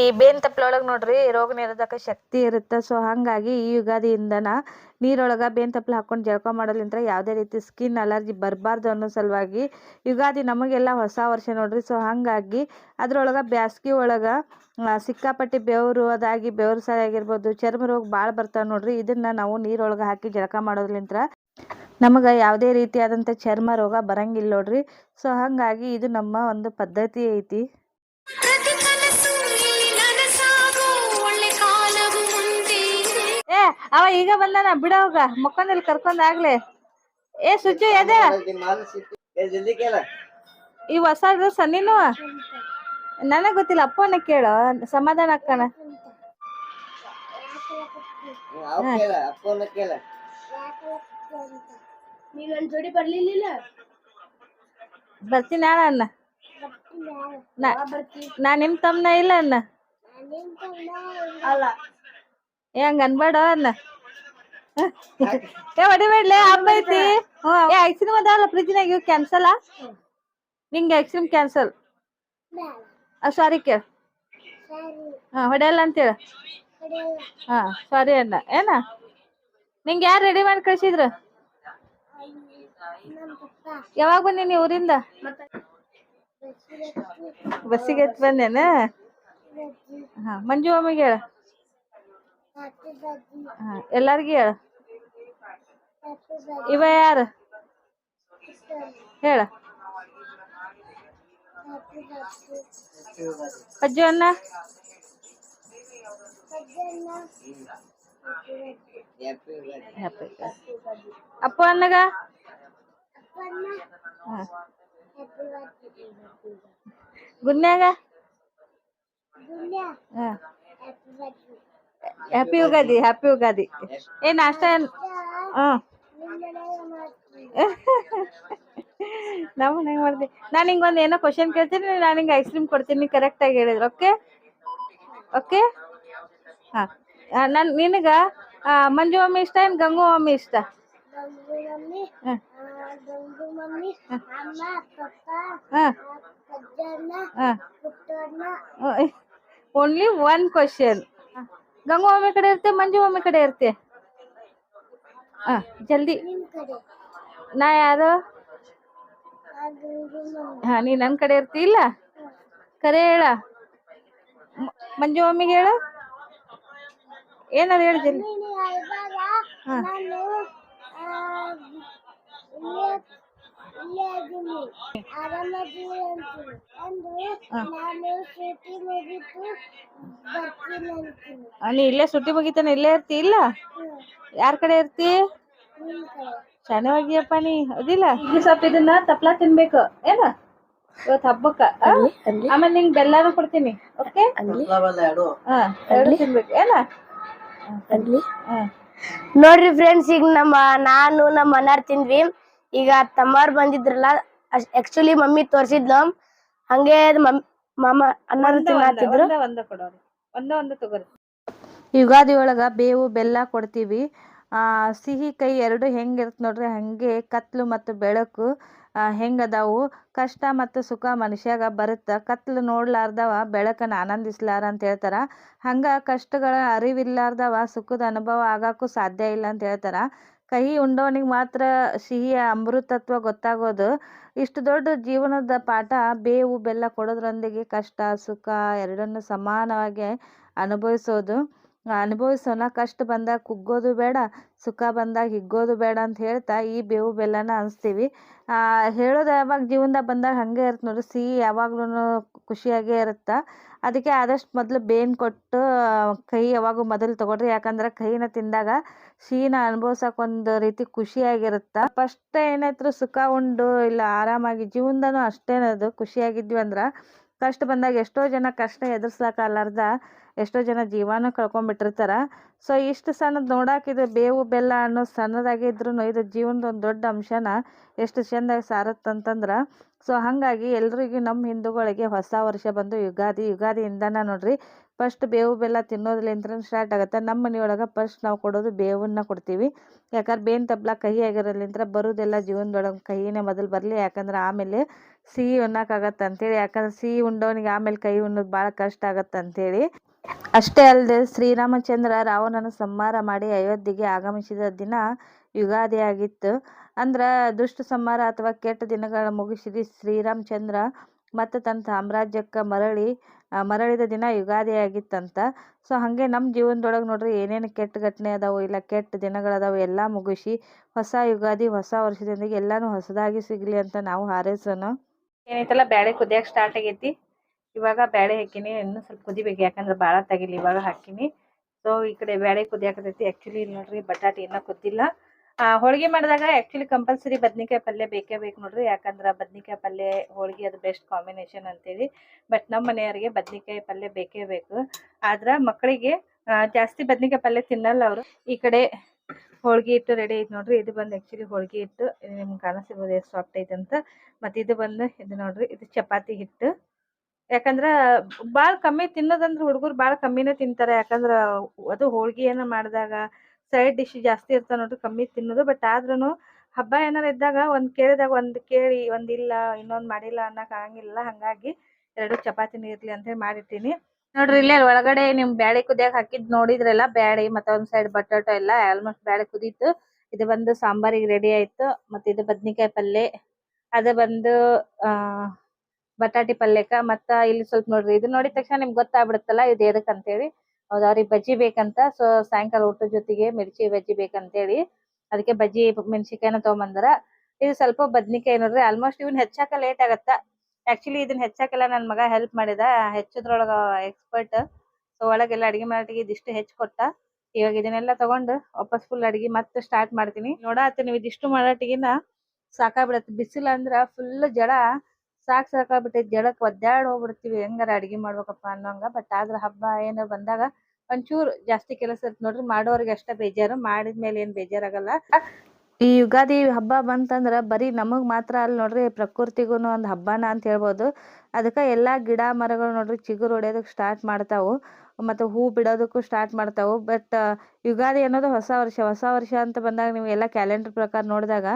ಈ ಬೇನ್ ಒಳಗ ನೋಡ್ರಿ ರೋಗ ನಿರೋಧಕ ಶಕ್ತಿ ಇರುತ್ತೆ. ಸೊ ಹಾಗಾಗಿ ಈ ಯುಗಾದಿಯಿಂದನ ನೀರೊಳಗ ಬೇನ್ ತಪ್ಪಲ ಹಾಕೊಂಡು ಜಳಕ ಮಾಡೋದ್ರಿಂದ ಯಾವುದೇ ರೀತಿ ಸ್ಕಿನ್ ಅಲರ್ಜಿ ಬರಬಾರ್ದು ಅನ್ನೋ ಸಲುವಾಗಿ ಯುಗಾದಿ ನಮಗೆಲ್ಲ ಹೊಸ ವರ್ಷ ನೋಡ್ರಿ. ಸೊ ಹಾಗಾಗಿ ಅದ್ರೊಳಗೆ ಬ್ಯಾಸ್ಗಿ ಒಳಗ ಸಿಕ್ಕಾಪಟ್ಟೆ ಬೆವರು ಅದಾಗಿ ಬೆವರು ಸಾರಿ ಆಗಿರ್ಬೋದು, ಚರ್ಮ ರೋಗ ಭಾಳ ಬರ್ತಾವೆ ನೋಡ್ರಿ. ಇದನ್ನ ನಾವು ನೀರೊಳಗೆ ಹಾಕಿ ಜಳಕ ಮಾಡೋದ್ರಿಂದ ನಮಗೆ ಯಾವುದೇ ರೀತಿಯಾದಂಥ ಚರ್ಮ ರೋಗ ಬರಂಗಿಲ್ಲ ನೋಡ್ರಿ. ಸೊ ಹಾಗಾಗಿ ಇದು ನಮ್ಮ ಒಂದು ಪದ್ಧತಿ ಐತಿ. ಅವ ಈಗ ಬಂದಾನ ಬಿಡ ಹೋಗ ಮಕ್ಕೊಂದಲ್ಲಿ ಕರ್ಕೊಂಡ್ ಆಗ್ಲಿ. ಏ ಸುಜ್ಜು ಎದೆ? ಈ ಹೊಸ ಡ್ರೆಸ್ ನೀನು ನನಗ್ ಗೊತ್ತಿಲ್ಲ ಅಪ್ಪನ ಕೇಳು ಸಮಾಧಾನ ಅಕ್ಕನ ಜೋಡಿ ಬರ್ಲಿಲ್ಲ? ಬರ್ತೀನಿ ನಾ- ನಾ ನಿಮ್ ತಮ್ಮನ ಇಲ್ಲ ಅಣ್ಣ ಅಲ್ಲ ಏ ಹಂಗ ಅನ್ಬೇಡ ಅಲ್ಲ ಏ ಹೊಡಿಬೇಡ್ಲೆ ಹಬ್ಬ ಐತಿ. ಹ್ಮ್. ಏ ಐಸ್ ಕ್ರೀಮ್ ಅದಾವಲ್ಲ ಫ್ರಿಜ್ನಾಗ ಇವ್ ಕ್ಯಾನ್ಸಲ್ ನಿಂಗೆ ಐಸ್ಕ್ರೀಮ್ ಕ್ಯಾನ್ಸಲ್ ಸಾರಿ ಕೇಳ. ಹಾ ಹೊಡೆಯಲ್ಲ ಅಂತೇಳ. ಹಾ ಸಾರಿ ಅಣ್ಣ ಏನ? ನಿಂಗೆ ಯಾರು ರೆಡಿ ಮಾಡಿ ಕಳ್ಸಿದ್ರು? ಯಾವಾಗ ನೀ ಊರಿಂದ? ಬಸ್ಸಿಗೆ ಬಂದೇನ? ಹಾ ಮಂಜು ಅಮ್ಮಿಗೆ ಹೇಳ. ಎಲ್ಲಾರ್ಗಿ ಹೇಳ. ಇವ ಯಾರು? ಹೇಳ. ಅಜ್ಜು ಅಣ್ಣ? ಹ್ಯಾಪಿ ಯುಗಾದಿ Happy ಅಪ್ಪ ಅನ್ನಗ ಹಾ. ಗುನ್ಯಾಗ ಹಾ ಹ್ಯಾಪಿ ಯುಗಾದಿ ಹ್ಯಾಪಿ ಯುಗಾದಿ ಏ ನಾಷ್ಟ ಏನ್ ಹ್ಮ್ ನಮ್ಮ ಮನೆಗೆ ಮಾಡ್ತೀನಿ ನಾನು ಹಿಂಗೆ ಒಂದು ಏನೋ ಕ್ವಶನ್ ಕೇಳ್ತೀನಿ ನಾನು ಹಿಂಗೆ ಐಸ್ ಕ್ರೀಮ್ ಕೊಡ್ತೀನಿ ಕರೆಕ್ಟಾಗಿ ಹೇಳಿದ್ರು ಓಕೆ ಓಕೆ ಹಾಂ. ನಾನು ನಿನಗೆ ಮಂಜು ಮಮ್ಮಿ ಇಷ್ಟ ಏನು ಗಂಗು ಮಮ್ಮಿ ಇಷ್ಟ? ಮಮ್ಮಿ ಹಾಂ. ಗಂಗು ಮಮ್ಮಿ ಅಮ್ಮ ಪಪ್ಪ ಹಾಂ. ಅಜ್ಜಣ್ಣ ಹಾಂ. Puttanna. Only one question Gangu ಒಮ್ಮೆ ಕಡೆ ಇರ್ತೆ ಮಂಜು ಒಮ್ಮೆ ಕಡೆ ಇರ್ತೆ ಹಾಂ ಜಲ್ದಿ. ನಾ ಯಾರು? ಹಾಂ ನೀ ನನ್ನ ಕಡೆ ಇರ್ತಿ ಇಲ್ಲ? ಕರೆ ಹೇಳ. ಮಂಜು ಮಮ್ಮಿಗೆ ಹೇಳು. ಏನಾರು ಹೇಳಿ ಜಲ್ದಿ. ನೀನು ನೀ ಇಲ್ಲೇ ಸುಟ್ಟಿ ಮುಗಿತಾನೆ ಇಲ್ಲೇ ಇರ್ತಿ ಇಲ್ಲ? ಯಾರ್ ಕಡೆ ಇರ್ತಿ? ಚೆನ್ನಾಗಿಯಪ್ಪ ನೀ ಅದಿಲ್ಲ ಈಗ ಸ್ವಲ್ಪ ಇದನ್ನ ತಪ್ಲ ತಿನ್ಬೇಕು ಏನ? ಇವತ್ತು ಹಬ್ಬಕ್ಕ? ಆಮೇಲೆ ನಿಂಗೆ ಬೆಲ್ಲಾನು ಕೊಡ್ತೀನಿ ಓಕೆ? ಎರಡು. ತಿನ್ಬೇಕು ಏನ? ಹಾ. ನೋಡ್ರಿ ಫ್ರೆಂಡ್ಸ್ ಈಗ ನಮ್ಮ ನಾನು ನಮ್ಮ ಮನಾರ್ ತಿಂದ್ವಿ. ಈಗ ತಮ್ಮಾರ್ ಬಂದಿದ್ರಲ್ಲ ಆಕ್ಚುಲಿ ಮಮ್ಮಿ ತೋರ್ಸಿದ್ಲು. ಹಂಗೆ ಮಮ್- ಒಂದ ಕೊಡೋರಿ. ಒಂದ ಒಂದ ತಗೋರಿ. ಯುಗಾದಿ ಒಳಗ ಬೇವು ಬೆಲ್ಲ ಕೊಡ್ತೀವಿ. ಆ ಸಿಹಿ ಕೈ ಎರಡು ಹೆಂಗಿರುತ್ತೆ ನೋಡ್ರಿ ಹಂಗೆ ಕತ್ಲು ಮತ್ತು ಬೆಳಕು ಹೆಂಗ ಹೆಂಗದಾವು ಕಷ್ಟ ಮತ್ತು ಸುಖ ಮನುಷ್ಯಾಗ ಬರುತ್ತೆ. ಕತ್ಲು ನೋಡ್ಲಾರ್ದವ ಬೆಳಕನ್ನ ಆನಂದಿಸ್ಲಾರ ಅಂತ ಹೇಳ್ತಾರ. ಹಂಗ ಕಷ್ಟಗಳ ಅರಿವಿಲ್ಲಾರ್ದವ ಸುಖದ ಅನುಭವ ಆಗಾಕು ಸಾಧ್ಯ ಇಲ್ಲ ಅಂತ ಹೇಳ್ತಾರ. ಕಹಿ ಉಂಡವನಿಗೆ ಮಾತ್ರ ಸಿಹಿಯ ಅಮೃತತ್ವ ಗೊತ್ತಾಗೋದು. ಇಷ್ಟು ದೊಡ್ಡ ಜೀವನದ ಪಾಠ ಬೇವು, ಬೆಲ್ಲ ಕೊಡೋದ್ರೊಂದಿಗೆ ಕಷ್ಟ, ಸುಖ ಎರಡನ್ನು ಸಮಾನವಾಗಿ ಅನುಭವಿಸೋದು. ಅನುಭವಿಸೋಣ ಕಷ್ಟ ಬಂದಾಗ ಕುಗ್ಗೋದು ಬೇಡ, ಸುಖ ಬಂದಾಗ ಹಿಗ್ಗೋದು ಬೇಡ ಅಂತ ಹೇಳ್ತಾ ಈ ಬೇವು, ಬೆಲ್ಲನ ಅನಿಸ್ತೀವಿ ಹೇಳೋದು ಯಾವಾಗ ಜೀವನದಾಗ ಬಂದಾಗ ಹಾಗೆ ಇರುತ್ತೆ ನೋಡಿ ಸಿಹಿ ಯಾವಾಗ್ಲೂ ಖುಷಿಯಾಗೇ ಇರುತ್ತೆ? ಅದಕ್ಕೆ ಆದಷ್ಟು ಮೊದಲು ಬೇನ್ ಕೊಟ್ಟು ಕಹಿ ಯಾವಾಗೂ ಮೊದಲು ತಗೊಳ್ರಿ. ಯಾಕಂದ್ರೆ ಕಹಿನ ತಿಂದಾಗ ಸಿಹಿನ ಅನುಭವ್ಸಕ್ಕೆ ಒಂದು ರೀತಿ ಖುಷಿಯಾಗಿರುತ್ತೆ. ಫಸ್ಟ್ ಏನಾಯ್ತು, ಸುಖ ಉಂಡು, ಇಲ್ಲ ಆರಾಮಾಗಿ ಜೀವನದೂ ಅಷ್ಟೇನದು ಖುಷಿಯಾಗಿದ್ವಿ ಅಂದ್ರೆ ಕಷ್ಟ ಬಂದಾಗ ಎಷ್ಟೋ ಜನ ಕಷ್ಟ ಎದುರ್ಸ್ಲಾಕಲಾರ್ದ ಎಷ್ಟೋ ಜನ ಜೀವನ ಕಳ್ಕೊಂಡ್ಬಿಟ್ಟಿರ್ತಾರ ಸೊ ಇಷ್ಟು ಸಣ್ಣದು ನೋಡಾಕಿದ್ರೆ ಬೇವು ಬೆಲ್ಲ ಅನ್ನೋ ಸಣ್ಣದಾಗಿದ್ರು ಇದು ಜೀವನದ ಒಂದು ದೊಡ್ಡ ಅಂಶನ ಎಷ್ಟು ಚೆಂದಾಗಿ ಸಾರತ್ತಂತಂದ್ರೆ ಸೊ ಹಾಗಾಗಿ ಎಲ್ರಿಗೂ ನಮ್ಮ ಹಿಂದೂಗಳಿಗೆ ಹೊಸ ವರ್ಷ ಬಂದು ಯುಗಾದಿ, ಯುಗಾದಿಯಿಂದನ ನೋಡ್ರಿ. ಫಸ್ಟ್ ಬೇವು ಬೆಲ್ಲ ತಿನ್ನೋದ್ಲಿಂತ್ರ ಸ್ಟಾರ್ಟ್ ಆಗುತ್ತೆ. ನಮ್ಮ ಮನೆಯೊಳಗೆ ಫಸ್ಟ್ ನಾವು ಕೊಡೋದು ಬೇವನ್ನ ಕೊಡ್ತೀವಿ. ಯಾಕಂದ್ರೆ ಬೇವಿನ ತಪ್ಲ ಕಹಿ ಆಗಿರೋದ್ಲಿಂತ್ರ ಬರೋದೆಲ್ಲ ಜೀವನದೊಳಗೆ ಕಹಿನೇ ಮೊದಲು ಬರಲಿ. ಯಾಕಂದ್ರೆ ಆಮೇಲೆ ಸಿಹಿ ಉಣ್ಣಕ್ಕಾಗತ್ತೆ ಅಂತೇಳಿ. ಯಾಕಂದ್ರೆ ಸಿಹಿ ಉಂಡವನಿಗೆ ಆಮೇಲೆ ಕಹಿ ಉಣ್ಣೋದು ಭಾಳ ಕಷ್ಟ ಆಗತ್ತೆ ಅಂತೇಳಿ. ಅಷ್ಟೇ ಅಲ್ಲದೆ ಶ್ರೀರಾಮಚಂದ್ರ ರಾವಣನ ಸಂಹಾರ ಮಾಡಿ ಅಯೋಧ್ಯೆಗೆ ಆಗಮಿಸಿದ ದಿನ ಯುಗಾದಿ ಆಗಿತ್ತು ಅಂದ್ರೆ ದುಷ್ಟ ಸಂಹಾರ ಅಥವಾ ಕೆಟ್ಟ ದಿನಗಳ ಮುಗಿಸಿದ ಶ್ರೀರಾಮಚಂದ್ರ ಮತ್ತು ತನ್ನ ಸಾಮ್ರಾಜ್ಯಕ್ಕೆ ಮರಳಿ ಮರಳಿದ ದಿನ ಯುಗಾದಿ ಆಗಿತ್ತಂತ ಸೊ ಹಾಗೆ ನಮ್ಮ ಜೀವನದೊಳಗೆ ನೋಡ್ರಿ ಏನೇನು ಕೆಟ್ಟ ಘಟನೆ ಅದಾವು ಇಲ್ಲ ಕೆಟ್ಟ ದಿನಗಳದಾವು ಎಲ್ಲ ಮುಗಿಸಿ ಹೊಸ ಯುಗಾದಿ, ಹೊಸ ವರ್ಷದೊಂದಿಗೆ ಎಲ್ಲಾನು ಹೊಸದಾಗಿ ಸಿಗಲಿ ಅಂತ ನಾವು ಹಾರೈಸೋಣ. ಏನೈತಲ್ಲ, ಬ್ಯಾಳೆ ಕುದಿಯಕ್ಕೆ ಸ್ಟಾರ್ಟ್ ಆಗೈತಿ. ಇವಾಗ ಬ್ಯಾಳೆ ಹಾಕಿನಿ, ಇನ್ನೂ ಸ್ವಲ್ಪ ಕುದಿಬೇಕು ಯಾಕಂದ್ರೆ ಭಾಳ ತೆಗಿಲಿ, ಇವಾಗ ಹಾಕಿನಿ. ಸೊ ಈ ಕಡೆ ಬ್ಯಾಳೆ ಕುದಿಯಾಕತೈತಿ. ಆ್ಯಕ್ಚುಲಿ ನೋಡ್ರಿ, ಬಟಾಟೆ ಇನ್ನೂ ಕುದ್ದಿಲ್ಲ. ಹೋಳಿಗೆ ಮಾಡಿದಾಗ ಆ್ಯಕ್ಚುಲಿ ಕಂಪಲ್ಸರಿ ಬದ್ನಿಕಾಯಿ ಪಲ್ಯ ಬೇಕೇ ಬೇಕು ನೋಡ್ರಿ. ಯಾಕಂದ್ರೆ ಬದ್ನಿಕಾಯಿ ಪಲ್ಯ, ಹೋಳಿಗೆ ಅದು ಬೆಸ್ಟ್ ಕಾಂಬಿನೇಷನ್ ಅಂತೇಳಿ. ಬಟ್ ನಮ್ಮ ಮನೆಯವರಿಗೆ ಬದ್ನಿಕಾಯಿ ಪಲ್ಯ ಬೇಕೇ ಬೇಕು. ಆದ್ರೆ ಮಕ್ಕಳಿಗೆ ಜಾಸ್ತಿ ಬದ್ನಿಕಾಯಿ ಪಲ್ಯ ತಿನ್ನಲ್ಲ ಅವರು. ಈ ಕಡೆ ಹೋಳಿಗೆ ಹಿಟ್ಟು ರೆಡಿ ಐತೆ ನೋಡ್ರಿ. ಇದು ಬಂದು ಆ್ಯಕ್ಚುಲಿ ಹೋಳಿಗೆ ಹಿಟ್ಟು ನಿಮ್ಗೆ ಕಾಣಿಸ್ಬೋದು ಎಷ್ಟು ಸಾಫ್ಟ್ ಐತೆ ಅಂತ. ಮತ್ತು ಇದು ಬಂದು ಇದು ನೋಡ್ರಿ, ಇದು ಚಪಾತಿ ಹಿಟ್ಟು. ಯಾಕಂದ್ರೆ ಭಾಳ ಕಮ್ಮಿ ತಿನ್ನೋದಂದ್ರೆ ಹುಡುಗರು ಭಾಳ ಕಮ್ಮಿನೇ ತಿಂತಾರೆ. ಯಾಕಂದ್ರೆ ಅದು ಹೋಳಿಗೆ ಮಾಡಿದಾಗ ಸೈಡ್ ಡಿಶ್ ಜಾಸ್ತಿ ಇರ್ತಾವೆ ನೋಡ್ರಿ ಕಮ್ಮಿ ತಿನ್ನೋದು. ಬಟ್ ಆದ್ರೂ ಹಬ್ಬ ಏನಾರ ಇದ್ದಾಗ ಒಂದ್ ಕೇಳಿದಾಗ ಒಂದ್ ಕೇಳಿ ಒಂದಿಲ್ಲ ಇನ್ನೊಂದು ಮಾಡಿಲ್ಲ ಅನ್ನೋಕೆ ಆಗಂಗಿಲ್ಲ. ಹಾಗಾಗಿ ಎರಡು ಚಪಾತಿನೂ ಇರಲಿ ಅಂತೇಳಿ ಮಾಡಿರ್ತೀನಿ ನೋಡ್ರಿ ಇಲ್ಲೇ ಒಳಗಡೆ ನಿಮ್ ಬ್ಯಾಳಿ ಕುದಿಯಾಕ ಹಾಕಿದ್ ನೋಡಿದ್ರಲ್ಲ ಬ್ಯಾಳೆ ಮತ್ತೆ ಒಂದ್ ಸೈಡ್ ಬಟಾಟೊ ಎಲ್ಲ ಆಲ್ಮೋಸ್ಟ್ ಬ್ಯಾಳಿ ಕುದೀತು. ಇದು ಬಂದು ಸಾಂಬಾರಿಗೆ ರೆಡಿ ಆಯ್ತು. ಮತ್ತೆ ಇದು ಬದ್ನಿಕಾಯಿ ಪಲ್ಯ ಅದು ಬಂದು, ಆ, ಬಟಾಟಿ ಪಲ್ಯಕ್ಕ ಮತ್ತ ಇಲ್ಲಿ ಸ್ವಲ್ಪ ನೋಡ್ರಿ ಇದು ನೋಡಿದ ತಕ್ಷಣ ನಿಮ್ಗೆ ಗೊತ್ತಾಗ್ಬಿಡುತ್ತಲ್ಲ ಇದು ಎದಕ್ ಅಂತೇಳಿ. ಹೌದು, ಅವ್ರಿಗೆ ಬಜ್ಜಿ ಬೇಕಂತ, ಸೊ ಸಾಯಂಕಾಲ ಊಟದ ಜೊತೆಗೆ ಮಿರ್ಚಿ ಬಜ್ಜಿ ಬೇಕಂತೇಳಿ, ಅದಕ್ಕೆ ಬಜ್ಜಿ ಮೆಣಸಿಕಾಯಿನ ತೊಗೊಂಬಂದ್ರ. ಇದು ಸ್ವಲ್ಪ ಬದ್ನಿಕಾಯಿ ನೋಡ್ರಿ ಆಲ್ಮೋಸ್ಟ್ ಇವನ್ ಹೆಚ್ಚಾಕ ಲೇಟ್ ಆಗತ್ತ. ಆಕ್ಚುಲಿ ಇದನ್ನ ಹೆಚ್ಚಾಕೆಲ್ಲ ನನ್ನ ಮಗ ಹೆಲ್ಪ್ ಮಾಡಿದ, ಹೆಚ್ಚದ್ರೊಳಗ ಎಕ್ಸ್ಪರ್ಟ್ ಸೊ ಒಳಗೆಲ್ಲ ಅಡಿಗೆ ಮಾಡಿಗೆ ಇದಿಷ್ಟು ಹೆಚ್ಚು ಕೊಟ್ಟ. ಇವಾಗ ಇದನ್ನೆಲ್ಲ ತಗೊಂಡು ವಾಪಸ್ ಫುಲ್ ಅಡಿಗೆ ಮತ್ತೆ ಸ್ಟಾರ್ಟ್ ಮಾಡ್ತೀನಿ. ನೋಡಾತೀನಿ ನೀವು ಇದಿಷ್ಟು ಮಾಡಟ್ಟಿಗಿನ ಸಾಕಾಗ್ಬಿಡತ್ತೆ ಬಿಸಿಲು ಅಂದ್ರ ಫುಲ್ ಜಡ. ಸಾಕ್ ಸಾಕಾಗ್ಬಿಟ್ಟೈತಿ ಜಡಕ್ ಒದ್ದಾಡ್ ಹೋಗ್ಬಿಡ್ತೀವಿ. ಹೆಂಗಾರ ಅಡಿಗೆ ಮಾಡ್ಬೇಕಪ್ಪ ಅನ್ನೋಂಗ. ಬಟ್ ಆದ್ರ ಹಬ್ಬ ಏನಾರ ಬಂದಾಗ ಒಂಚೂರು ಜಾಸ್ತಿ ಕೆಲಸ ಇರುತ್ತೆ ನೋಡ್ರಿ. ಮಾಡೋರಿಗೆ ಅಷ್ಟ ಬೇಜಾರು. ಮಾಡಿದ್ಮೇಲೆ ಏನ್ ಬೇಜಾರಾಗಲ್ಲ. ಈ ಯುಗಾದಿ ಹಬ್ಬ ಬಂತಂದ್ರ ಬರೀ ನಮಗ್ ಮಾತ್ರ ಅಲ್ಲ ನೋಡ್ರಿ ಪ್ರಕೃತಿಗೂ ಒಂದ್ ಹಬ್ಬನ ಅಂತ ಹೇಳ್ಬೋದು. ಅದಕ್ಕ ಎಲ್ಲಾ ಗಿಡ ಮರಗಳು ನೋಡ್ರಿ ಚಿಗುರು ಹೊಡೆಯೋದಕ್ ಸ್ಟಾರ್ಟ್ ಮಾಡ್ತಾವು. ಮತ್ತೆ ಹೂ ಬಿಡೋದಕ್ಕೂ ಸ್ಟಾರ್ಟ್ ಮಾಡ್ತಾವೆ. ಬಟ್ ಯುಗಾದಿ ಅನ್ನೋದು ಹೊಸ ವರ್ಷ. ಹೊಸ ವರ್ಷ ಅಂತ ಬಂದಾಗ ನೀವೆಲ್ಲ ಕ್ಯಾಲೆಂಡರ್ ಪ್ರಕಾರ ನೋಡಿದಾಗ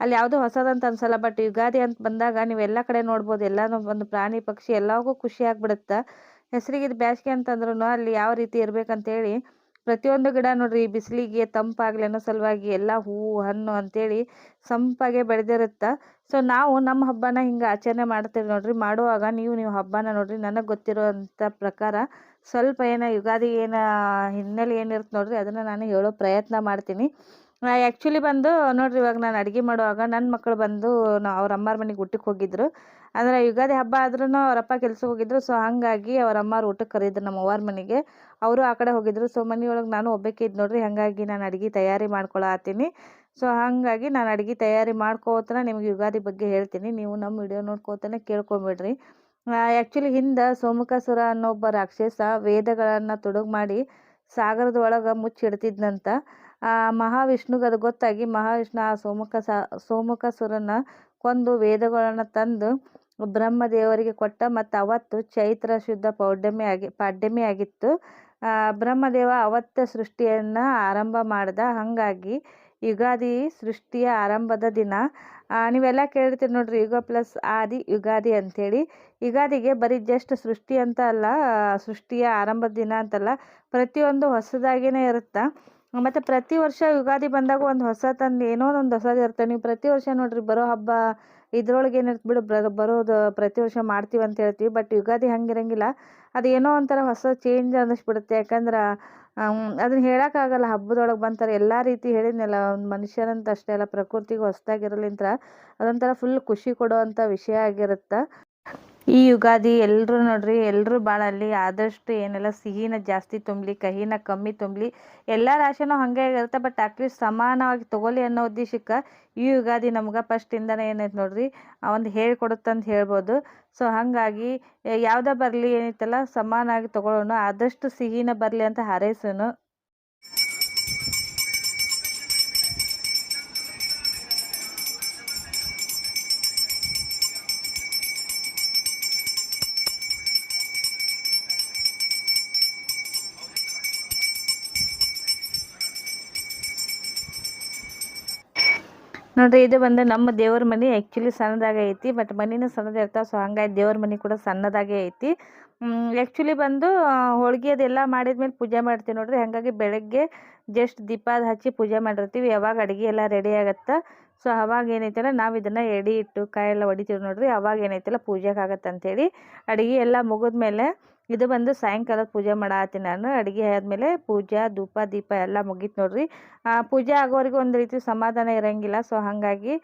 ಅಲ್ಲಿ ಯಾವುದು ಹೊಸದಂತ ಅನ್ಸಲ್ಲ. ಬಟ್ ಯುಗಾದಿ ಅಂತ ಬಂದಾಗ ನೀವೆಲ್ಲ ಕಡೆ ನೋಡ್ಬೋದು. ಎಲ್ಲಾನು ಒಂದು ಪ್ರಾಣಿ, ಪಕ್ಷಿ ಎಲ್ಲವೂ ಖುಷಿ ಆಗ್ಬಿಡುತ್ತೆ? ಹೆಸರಿಗೆ ಇದು ಬ್ಯಾಸ್ಗೆ ಅಂತಂದ್ರೂ ಅಲ್ಲಿ ಯಾವ ರೀತಿ ಇರ್ಬೇಕಂತೇಳಿ ಪ್ರತಿಯೊಂದು ಗಿಡ ನೋಡ್ರಿ ಬಿಸಿಲಿಗೆ ತಂಪಾಗ್ಲಿ ಅನ್ನೋ ಸಲುವಾಗಿ ಎಲ್ಲ ಹೂವು ಹಣ್ಣು ಅಂತೇಳಿ ಸಂಪಾಗೆ ಬೆಳೆದಿರುತ್ತೆ. ಸೊ ನಾವು ನಮ್ಮ ಹಬ್ಬನ ಹಿಂಗೆ ಆಚರಣೆ ಮಾಡ್ತೀವಿ ನೋಡ್ರಿ. ಮಾಡುವಾಗ ನೀವು ನೀವು ಹಬ್ಬನ ನೋಡ್ರಿ. ನನಗೆ ಗೊತ್ತಿರುವಂಥ ಪ್ರಕಾರ ಸ್ವಲ್ಪ ಏನ ಯುಗಾದಿ ಏನ ಹಿನ್ನೆಲೆ ಏನಿರುತ್ತೆ ನೋಡ್ರಿ, ಅದನ್ನ ನಾನು ಹೇಳೋ ಪ್ರಯತ್ನ ಮಾಡ್ತೀನಿ. ಆ್ಯಕ್ಚುಲಿ ಬಂದು ನೋಡ್ರಿ ಇವಾಗ ನಾನು ಅಡುಗೆ ಮಾಡುವಾಗ ನನ್ನ ಮಕ್ಕಳು ಬಂದು ಅವ್ರ ಅಮ್ಮಾರ ಮನೆಗೆ ಊಟಕ್ಕೆ ಹೋಗಿದ್ರು. ಅಂದರೆ ಯುಗಾದಿ ಹಬ್ಬ ಆದ್ರೂ ಅವರಪ್ಪ ಕೆಲ್ಸಕ್ಕೆ ಹೋಗಿದ್ರು. ಸೊ ಹಾಗಾಗಿ ಅವ್ರ ಅಮ್ಮಾರು ಊಟಕ್ಕೆ ಕರೆದಿದ್ರು ನಮ್ಮ ಅವ್ವಾರ ಮನೆಗೆ. ಅವರು ಆ ಕಡೆ ಹೋಗಿದ್ರು. ಸೊ ಮನೆಯೊಳಗೆ ನಾನು ಒಬ್ಬಕ್ಕೆ ಇದ್ದು ನೋಡ್ರಿ, ಹಾಗಾಗಿ ನಾನು ಅಡುಗೆ ತಯಾರಿ ಮಾಡ್ಕೊಳತ್ತೀನಿ ಸೊ ಹಾಗಾಗಿ ನಾನು ಅಡುಗೆ ತಯಾರಿ ಮಾಡ್ಕೋತನ ನಿಮ್ಗೆ ಯುಗಾದಿ ಬಗ್ಗೆ ಹೇಳ್ತೀನಿ. ನೀವು ನಮ್ಮ ವಿಡಿಯೋ ನೋಡ್ಕೋತಾನೆ ಕೇಳ್ಕೊಂಬಿಡ್ರಿ. ಆ್ಯಕ್ಚುಲಿ ಹಿಂದೆ ಸೋಮಕಾಸುರ ಅನ್ನೋ ಒಬ್ಬ ರಾಕ್ಷಸ ವೇದಗಳನ್ನು ತೊಡಗು ಮಾಡಿ ಸಾಗರದ ಒಳಗೆ ಮುಚ್ಚಿಡ್ತಿದ್ನಂತ. ಆ ಮಹಾವಿಷ್ಣುಗೆ ಅದು ಗೊತ್ತಾಗಿ ಮಹಾವಿಷ್ಣು ಆ ಸೋಮಕಸ ಸೋಮಕಾಸುರನ ಕೊಂದು ವೇದಗಳನ್ನು ತಂದು ಬ್ರಹ್ಮದೇವರಿಗೆ ಕೊಟ್ಟ ಮತ್ತು ಅವತ್ತು ಚೈತ್ರ ಶುದ್ಧ ಪೌರ್ಣಮಿ ಆಗಿ, ಪಾಡ್ಯಮಿ ಆಗಿತ್ತು. ಬ್ರಹ್ಮದೇವ ಅವತ್ತ ಸೃಷ್ಟಿಯನ್ನು ಆರಂಭ ಮಾಡ್ದ. ಹಾಗಾಗಿ ಯುಗಾದಿ ಸೃಷ್ಟಿಯ ಆರಂಭದ ದಿನ. ನೀವೆಲ್ಲ ಕೇಳ್ತೀರಿ ನೋಡ್ರಿ ಯುಗ ಪ್ಲಸ್ ಆದಿ ಯುಗಾದಿ ಅಂಥೇಳಿ ಯುಗಾದಿಗೆ ಬರೀ ಜಸ್ಟ್ ಸೃಷ್ಟಿ ಅಂತ ಅಲ್ಲ ಸೃಷ್ಟಿಯ ಆರಂಭದ ದಿನ ಅಂತಲ್ಲ, ಪ್ರತಿಯೊಂದು ಹೊಸದಾಗಿನೇ ಇರುತ್ತೆ? ಮತ್ತು ಪ್ರತಿ ವರ್ಷ ಯುಗಾದಿ ಬಂದಾಗ ಒಂದು ಹೊಸ ತಂದು, ಏನೋ ಒಂದು ಹೊಸದು ಇರುತ್ತೆ. ನೀವು ಪ್ರತಿ ವರ್ಷ ನೋಡ್ರಿ, ಬರೋ ಹಬ್ಬ ಇದ್ರೊಳಗೆ ಏನಿರುತ್ತೆ ಬಿಡು ಬ್ರ ಬರೋದು ಪ್ರತಿ ವರ್ಷ ಮಾಡ್ತೀವಿ ಅಂತ ಹೇಳ್ತೀವಿ. ಬಟ್ ಯುಗಾದಿ ಹಂಗಿರಂಗಿಲ್ಲ. ಅದು ಏನೋ ಒಂಥರ ಹೊಸ ಚೇಂಜ್ ಅನ್ನಿಸ್ಬಿಡುತ್ತೆ ಯಾಕಂದ್ರೆ ಅದನ್ನ ಹೇಳೋಕ್ಕಾಗಲ್ಲ ಹಬ್ಬದೊಳಗೆ ಬಂತಾರೆ ಎಲ್ಲ ರೀತಿ ಹೇಳಿದ್ನಲ್ಲ, ಒಂದು ಮನುಷ್ಯರಂತ ಅಷ್ಟೇ ಅಲ್ಲ, ಪ್ರಕೃತಿಗೆ ಹೊಸ್ದಾಗಿರಲಿಂತ್ರ ಅದೊಂಥರ ಫುಲ್ ಖುಷಿ ಕೊಡುವಂಥ ವಿಷಯ ಆಗಿರುತ್ತೆ. ಈ ಯುಗಾದಿ ಎಲ್ಲರೂ ನೋಡ್ರಿ ಎಲ್ಲರೂ ಬಾಳಲ್ಲಿ ಆದಷ್ಟು ಏನೆಲ್ಲ ಸಿಹಿನ ಜಾಸ್ತಿ ತುಂಬಲಿ, ಕಹಿನ ಕಮ್ಮಿ ತುಂಬಲಿ, ಎಲ್ಲ ರಾಶಿನೂ ಹಾಗೆ ಇರುತ್ತೆ. ಬಟ್ ಅಟ್ಲೀಸ್ಟ್ ಸಮಾನವಾಗಿ ತಗೊಳ್ಳಿ ಅನ್ನೋ ಉದ್ದೇಶಕ್ಕೆ ಈ ಯುಗಾದಿ ನಮ್ಗೆ ಫಸ್ಟಿಂದನೇ ಏನೈತೆ ನೋಡ್ರಿ ಒಂದು ಹೇಳ್ಕೊಡುತ್ತಂತ ಹೇಳ್ಬೋದು. ಸೊ ಹಾಗಾಗಿ ಯಾವುದೇ ಬರಲಿ ಏನೈತಲ್ಲ ಸಮಾನಾಗಿ ತಗೊಳ್ಳೋಣ ಆದಷ್ಟು ಸಿಹಿನ ಬರಲಿ ಅಂತ ಹಾರೈಸೋಣ ನೋಡ್ರಿ, ಇದು ಬಂದು ನಮ್ಮ ದೇವ್ರ ಮನೆ ಆ್ಯಕ್ಚುಲಿ ಸಣ್ಣದಾಗೆ ಐತಿ ಬಟ್ ಮನೆನೂ ಸಣ್ಣದ ಇರ್ತಾವೆ ಸೊ ಹಂಗಾಗಿ ದೇವ್ರ ಮನೆ ಕೂಡ ಸಣ್ಣದಾಗೆ ಐತಿ. ಆ್ಯಕ್ಚುಲಿ ಬಂದು ಹೋಳಿಗೆ ಅದೆಲ್ಲ ಅದೆಲ್ಲ ಮಾಡಿದ್ಮೇಲೆ ಪೂಜೆ ಮಾಡ್ತೀವಿ ನೋಡ್ರಿ, ಹಾಗಾಗಿ ಬೆಳಗ್ಗೆ ಜಸ್ಟ್ ದೀಪ ಅದು ಹಚ್ಚಿ ಪೂಜೆ ಮಾಡಿರ್ತೀವಿ, ಯಾವಾಗ ಅಡುಗೆ ಎಲ್ಲ ರೆಡಿ ಆಗುತ್ತೆ. ಸೊ ಅವಾಗ ಏನೈತಲ್ಲ, ನಾವು ಇದನ್ನು ಎಡಿ ಇಟ್ಟು ಕಾಯೆಲ್ಲ ಹೊಡಿತೀವಿ ನೋಡ್ರಿ, ಅವಾಗ ಏನೈತಲ್ಲ ಪೂಜೆಗೆ ಆಗತ್ತೆ ಅಂಥೇಳಿ ಅಡುಗೆ ಎಲ್ಲ ಮುಗಿದ್ಮೇಲೆ ಇದು ಬಂದು ಸಾಯಂಕಾಲ ಪೂಜೆ ಮಾಡತ್ತೀನಿ ನಾನು. ಅಡುಗೆ ಆದಮೇಲೆ ಪೂಜಾ, ಧೂಪ, ದೀಪ ಎಲ್ಲ ಮುಗೀತು ನೋಡ್ರಿ. ಪೂಜೆ ಆಗೋವರೆಗೂ ಒಂದು ರೀತಿ ಸಮಾಧಾನ ಇರಂಗಿಲ್ಲ. ಸೊ ಹಾಗಾಗಿ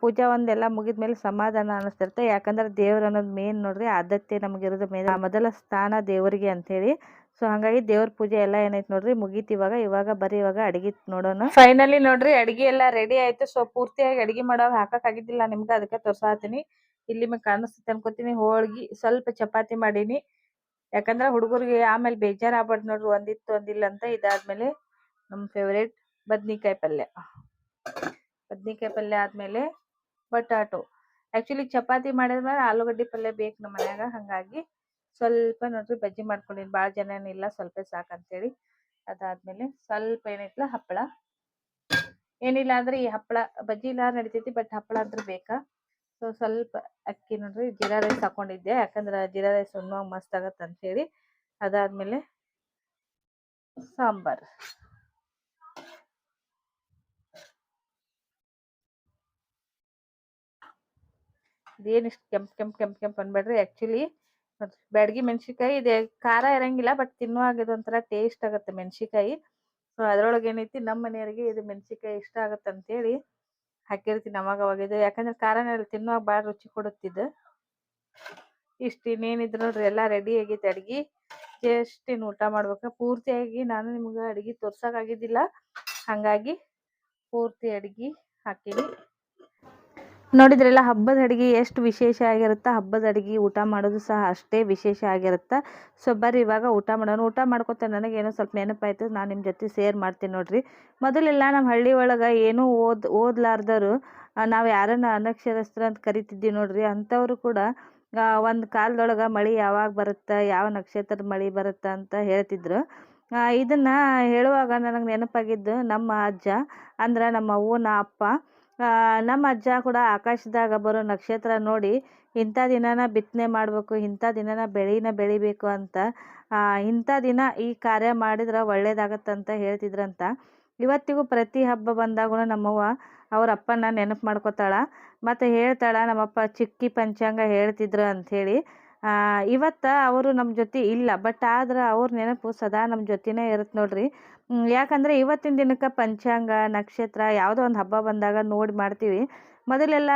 ಪೂಜಾ ಒಂದೆಲ್ಲ ಮುಗಿದ್ಮೇಲೆ ಸಮಾಧಾನ ಅನ್ನಿಸ್ತಿರುತ್ತೆ ಯಾಕಂದ್ರೆ ದೇವ್ರು ಅನ್ನೋದು ಮೇನ್ ನೋಡ್ರಿ. ಆದತ್ತೆ ನಮಗಿರೋದು ಮೇನ್ ಮೊದಲ ಸ್ಥಾನ ದೇವರಿಗೆ ಅಂಥೇಳಿ ಸೊ ಹಾಗಾಗಿ ದೇವ್ರ ಪೂಜೆ ಎಲ್ಲ ಏನೈತೆ ನೋಡ್ರಿ. ಮುಗೀತು ಇವಾಗ. ಇವಾಗ ಬರೀ ಇವಾಗ ಅಡಿಗೆ ನೋಡೋಣ. ಫೈನಲಿ ನೋಡ್ರಿ, ಅಡಿಗೆ ಎಲ್ಲ ರೆಡಿ ಆಯ್ತು. ಸೊ ಪೂರ್ತಿಯಾಗಿ ಅಡಿಗೆ ಮಾಡೋವಾಗ ಹಾಕಕ್ಕಾಗಿದ್ದಿಲ್ಲ. ನಿಮ್ಗೆ ಅದಕ್ಕೆ ತೋರ್ಸಾತೀನಿ. ಇಲ್ಲಿ ಮೇಲೆ ಕಾಣಿಸ್ತೈತೆ ಅನ್ಕೋತೀನಿ. ಹೋಳ್ಗಿ ಸ್ವಲ್ಪ ಚಪಾತಿ ಮಾಡೀನಿ. ಯಾಕಂದ್ರೆ ಹುಡುಗರಿಗೆ ಆಮೇಲೆ ಬೇಜಾರ್ ಆಗ್ಬಾರ್ದು ನೋಡ್ರಿ, ಒಂದಿತ್ತು ಒಂದಿಲ್ಲ ಅಂತ ಇದಾದ್ಮೇಲೆ ನಮ್ ಫೇವ್ರೇಟ್ ಬದ್ನಿಕಾಯಿ ಪಲ್ಯ. ಬದ್ನಿಕಾಯಿ ಪಲ್ಯ ಆದ್ಮೇಲೆ ಬಟಾಟೊ. ಆಕ್ಚುಲಿ ಚಪಾತಿ ಮಾಡಿದ್ಮೇಲೆ ಆಲೂಗಡ್ಡೆ ಪಲ್ಯ ಬೇಕು ನಮ್ಮ ಮನ್ಯಾಗ, ಹಂಗಾಗಿ ಸ್ವಲ್ಪ ನೋಡ್ರಿ ಬಜ್ಜಿ ಮಾಡ್ಕೊಂಡಿನಿ. ಭಾಳ ಜನ ಏನಿಲ್ಲ ಸ್ವಲ್ಪ ಸಾಕಂತೇಳಿ. ಅದಾದ್ಮೇಲೆ ಸ್ವಲ್ಪ ಏನೈತಲ್ಲ ಹಪ್ಪಳ. ಏನಿಲ್ಲ ಅಂದ್ರೆ ಈ ಹಪ್ಪಳ, ಬಜ್ಜಿ ಇಲ್ಲ ನಡಿತೈತಿ ಬಟ್ ಹಪ್ಪಳ ಅಂದ್ರೆ ಬೇಕಾ? ಸೊ ಸ್ವಲ್ಪ ಅಕ್ಕಿ ನೋಡ್ರಿ, ಜೀರಾ ರೈಸ್ ಹಾಕೊಂಡಿದ್ದೆ. ಯಾಕಂದ್ರೆ ಜೀರಾ ರೈಸ್ ಉಣ್ಣುವಾಗ ಮಸ್ತ್ ಆಗತ್ತೆ ಅಂತೇಳಿ ಅದಾದ್ಮೇಲೆ ಸಾಂಬಾರ್. ಇದೇನು ಇಷ್ಟು ಕೆಂಪ್ ಕೆಂಪ್ ಕೆಂಪ್ ಕೆಂಪ್ ಅನ್ಬೇಡ್ರಿ. ಆ್ಯಕ್ಚುಲಿ ಬ್ಯಾಡಗಿ ಮೆಣಸಿನ್ಕಾಯಿ ಇದೆ. ಖಾರ ಇರಂಗಿಲ್ಲ ಬಟ್ ತಿನ್ನುವಾಗ ಇದೊಂಥರ ಟೇಸ್ಟ್ ಆಗುತ್ತೆ ಮೆಣಸಿನ್ಕಾಯಿ. ಸೊ ಅದ್ರೊಳಗೆ ಏನೈತಿ ನಮ್ಮ ಮನೆಯವರಿಗೆ ಇದು ಮೆಣಸಿನ್ಕಾಯಿ ಇಷ್ಟ ಆಗತ್ತೆ ಅಂತೇಳಿ ಹಾಕಿರ್ತೀನಿ ಅವಾಗ ಅವಾಗ ಇದು. ಯಾಕಂದ್ರೆ ಖಾರನ ತಿನ್ನುವಾಗ ಭಾಳ ರುಚಿ ಕೊಡುತ್ತಿದ್ದು. ಇಷ್ಟು ಇನ್ನೇನಿದ್ರು ನೋಡ್ರಿ, ಎಲ್ಲ ರೆಡಿ ಆಗೈತೆ ಅಡ್ಗಿ. ಜಸ್ಟ್ ಇನ್ನು ಊಟ ಮಾಡ್ಬೇಕು. ಪೂರ್ತಿಯಾಗಿ ನಾನು ನಿಮ್ಗೆ ಅಡ್ಗೆ ತೋರ್ಸಕ್ಕಾಗಿದ್ದಿಲ್ಲ ಹಾಗಾಗಿ ಪೂರ್ತಿ ಅಡ್ಗಿ ಹಾಕೀನಿ. ನೋಡಿದ್ರಲ್ಲ ಹಬ್ಬದ ಅಡುಗೆ ಎಷ್ಟು ವಿಶೇಷ ಆಗಿರುತ್ತೆ? ಹಬ್ಬದ ಅಡುಗೆ ಊಟ ಮಾಡೋದು ಸಹ ಅಷ್ಟೇ ವಿಶೇಷ ಆಗಿರುತ್ತೆ? ಸೊ ಬರ್ರಿ, ಇವಾಗ ಊಟ ಮಾಡೋಣ. ಊಟ ಮಾಡ್ಕೊತ ನನಗೇನೋ ಸ್ವಲ್ಪ ನೆನಪಾಯ್ತು. ನಾನು ನಿಮ್ಮ ಜೊತೆ ಸೇರ್ ಮಾಡ್ತೀನಿ ನೋಡ್ರಿ. ಮೊದಲೆಲ್ಲ ನಮ್ಮ ಹಳ್ಳಿ ಒಳಗೆ ಏನೂ ಓದ್ ಓದ್ಲಾರ್ದವರು ನಾವು ಯಾರನ್ನ ಅನಕ್ಷರಸ್ತ್ರ ಅಂತ ಕರಿತಿದ್ದೀವಿ ನೋಡ್ರಿ. ಅಂಥವ್ರು ಕೂಡ ಒಂದು ಕಾಲದೊಳಗೆ ಮಳೆ ಯಾವಾಗ ಬರುತ್ತೆ? ಯಾವ ನಕ್ಷತ್ರದ ಮಳೆ ಬರುತ್ತೆ ಅಂತ ಹೇಳ್ತಿದ್ರು. ಇದನ್ನು ಹೇಳುವಾಗ ನನಗೆ ನೆನಪಾಗಿದ್ದು ನಮ್ಮ ಅಜ್ಜ, ಅಂದ್ರೆ ನಮ್ಮ ಅವ್ವನ ಅಪ್ಪ ನಮ್ಮ ಅಜ್ಜ ಕೂಡ ಆಕಾಶದಾಗ ಬರೋ ನಕ್ಷತ್ರ ನೋಡಿ ಇಂಥ ದಿನನ ಬಿತ್ತನೆ ಮಾಡಬೇಕು, ಇಂಥ ದಿನನ ಬೆಳೆನ ಬೆಳಿಬೇಕು ಅಂತ ಇಂಥ ದಿನ ಈ ಕಾರ್ಯ ಮಾಡಿದ್ರೆ ಒಳ್ಳೇದಾಗತ್ತಂತ ಹೇಳ್ತಿದ್ರಂತ. ಇವತ್ತಿಗೂ ಪ್ರತಿ ಹಬ್ಬ ಬಂದಾಗೂ ನಮ್ಮವ್ವ ಅವ್ರ ಅಪ್ಪನ ನೆನಪು ಮಾಡ್ಕೋತಾಳ. ಮತ್ತು ಹೇಳ್ತಾಳ, ನಮ್ಮಪ್ಪ ಚಿಕ್ಕಿ ಪಂಚಾಂಗ ಹೇಳ್ತಿದ್ರು ಅಂಥೇಳಿ ಇವತ್ತು ಅವರು ನಮ್ಮ ಜೊತೆ ಇಲ್ಲ ಬಟ್ ಆದ್ರೆ ಅವ್ರ ನೆನಪು ಸದಾ ನಮ್ಮ ಜೊತೆನೇ ಇರುತ್ತೆ ನೋಡ್ರಿ. ಯಾಕಂದರೆ ಇವತ್ತಿನ ದಿನಕ್ಕೆ ಪಂಚಾಂಗ, ನಕ್ಷತ್ರ ಯಾವುದೋ ಒಂದು ಹಬ್ಬ ಬಂದಾಗ ನೋಡಿ ಮಾಡ್ತೀವಿ. ಮೊದಲೆಲ್ಲ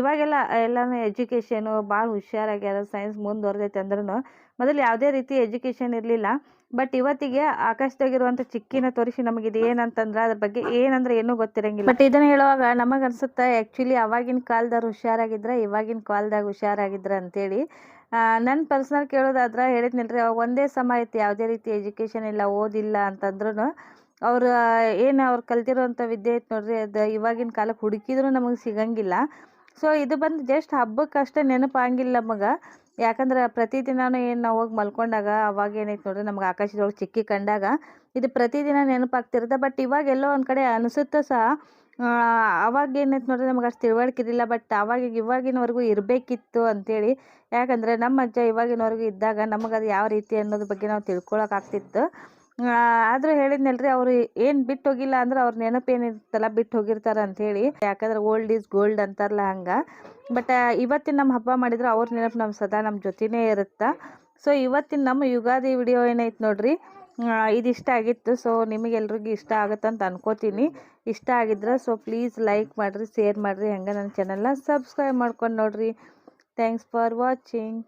ಇವಾಗೆಲ್ಲ ಎಲ್ಲನೂ ಎಜುಕೇಷನು ಭಾಳ ಹುಷಾರಾಗ್ಯಾರ, ಸೈನ್ಸ್ ಮುಂದುವರೆದೈತೆ ಅಂದ್ರೂ ಮೊದಲು ಯಾವುದೇ ರೀತಿ ಎಜುಕೇಷನ್ ಇರಲಿಲ್ಲ. ಬಟ್ ಇವತ್ತಿಗೆ ಆಕಾಶದಾಗಿರುವಂಥ ಚಿಕ್ಕಿನ ತೋರಿಸಿ ನಮಗೆ ಇದು ಏನಂತಂದ್ರೆ, ಅದ್ರ ಬಗ್ಗೆ ಏನಂದ್ರೆ ಏನೂ ಗೊತ್ತಿರಂಗಿಲ್ಲ. ಬಟ್ ಇದನ್ನ ಹೇಳುವಾಗ ನಮಗೆ ಅನ್ಸುತ್ತೆ ಆ್ಯಕ್ಚುಲಿ ಅವಾಗಿನ ಕಾಲದವ್ರು ಹುಷಾರಾಗಿದ್ರ ಇವಾಗಿನ ಕಾಲದಾಗ ಹುಷಾರಾಗಿದ್ರ ಅಂತೇಳಿ. ನನ್ನ ಪರ್ಸ್ನಲ್ ಕೇಳೋದಾದ್ರೆ ಹೇಳಿದ್ನಲ್ರಿ ಒಂದೇ ಸಮ ಐತಿ ಯಾವುದೇ ರೀತಿ ಎಜುಕೇಷನ್ ಇಲ್ಲ, ಓದಿಲ್ಲ ಅಂತಂದ್ರೂ ಅವ್ರು ಏನು ಅವ್ರು ಕಲ್ತಿರೋವಂಥ ವಿದ್ಯೆ ಐತೆ ನೋಡ್ರಿ, ಅದು ಇವಾಗಿನ ಕಾಲಕ್ಕೆ ಹುಡುಕಿದ್ರು ನಮಗೆ ಸಿಗಂಗಿಲ್ಲ. ಸೊ ಇದು ಬಂದು ಜಸ್ಟ್ ಹಬ್ಬಕ್ಕಷ್ಟೇ ನೆನಪಾಗಿಲ್ಲ ನಮಗೆ. ಯಾಕಂದ್ರೆ ಪ್ರತಿದಿನಾನು ಏನು ನಾವು ಹೋಗಿ ಮಲ್ಕೊಂಡಾಗ ಅವಾಗ ಏನೈತೆ ನೋಡ್ರಿ ನಮ್ಗೆ ಆಕಾಶದೊಳಗೆ ಚಿಕ್ಕಿ ಕಂಡಾಗ ಇದು ಪ್ರತಿದಿನ ನೆನಪಾಗ್ತಿರುತ್ತೆ. ಬಟ್ ಇವಾಗ ಎಲ್ಲೋ ಒಂದು ಕಡೆ ಅನಿಸುತ್ತೆ ಸಹ ಅವಾಗ ಏನೈತೆ ನೋಡ್ರಿ ನಮ್ಗೆ ಅಷ್ಟು ತಿಳುವಳಿಕೆ ಇರಲಿಲ್ಲ. ಬಟ್ ಅವಾಗ ಇವಾಗಿನವರೆಗೂ ಇರಬೇಕಿತ್ತು ಅಂತೇಳಿ. ಯಾಕಂದರೆ ನಮ್ಮ ಅಜ್ಜ ಇವಾಗಿನವರೆಗೂ ಇದ್ದಾಗ ನಮಗೆ ಅದು ಯಾವ ರೀತಿ ಅನ್ನೋದ್ರ ಬಗ್ಗೆ ನಾವು ತಿಳ್ಕೊಳಕ್ಕಾಗ್ತಿತ್ತು ಆದರೂ ಹೇಳಿದ್ನಲ್ರಿ ಅವರು ಏನು ಬಿಟ್ಟು ಹೋಗಿಲ್ಲ ಅಂದ್ರೆ ಅವ್ರ ನೆನಪು ಬಿಟ್ ಬಿಟ್ಟು ಹೋಗಿರ್ತಾರೆ ಅಂಥೇಳಿ ಯಾಕಂದ್ರೆ ಓಲ್ಡ್ ಈಸ್ ಗೋಲ್ಡ್ ಅಂತಾರಲ್ಲ ಹಂಗೆ. ಬಟ್ ಇವತ್ತಿನ ನಮ್ಮ ಹಬ್ಬ ಮಾಡಿದ್ರೆ ಅವ್ರ ನೆನಪು ನಮ್ಮ ಸದಾ ನಮ್ಮ ಜೊತೆನೇ ಇರುತ್ತೆ? ಸೊ ಇವತ್ತಿನ ನಮ್ಮ ಯುಗಾದಿ ವಿಡಿಯೋ ಏನೈತೆ ನೋಡ್ರಿ? ಇದಿಷ್ಟ ಆಗಿತ್ತು. ಸೊ ನಿಮಗೆಲ್ರಿಗೂ ಇಷ್ಟ ಆಗುತ್ತಂತ ಅನ್ಕೋತೀನಿ. ಇಷ್ಟ ಆಗಿದ್ರೆ ಸೊ ಪ್ಲೀಸ್ ಲೈಕ್ ಮಾಡಿರಿ ಶೇರ್ ಮಾಡಿರಿ. ಹಂಗೆ ನನ್ನ ಚಾನಲ್ನ ಸಬ್ಸ್ಕ್ರೈಬ್ ಮಾಡ್ಕೊಂಡು ನೋಡಿರಿ. Thanks for watching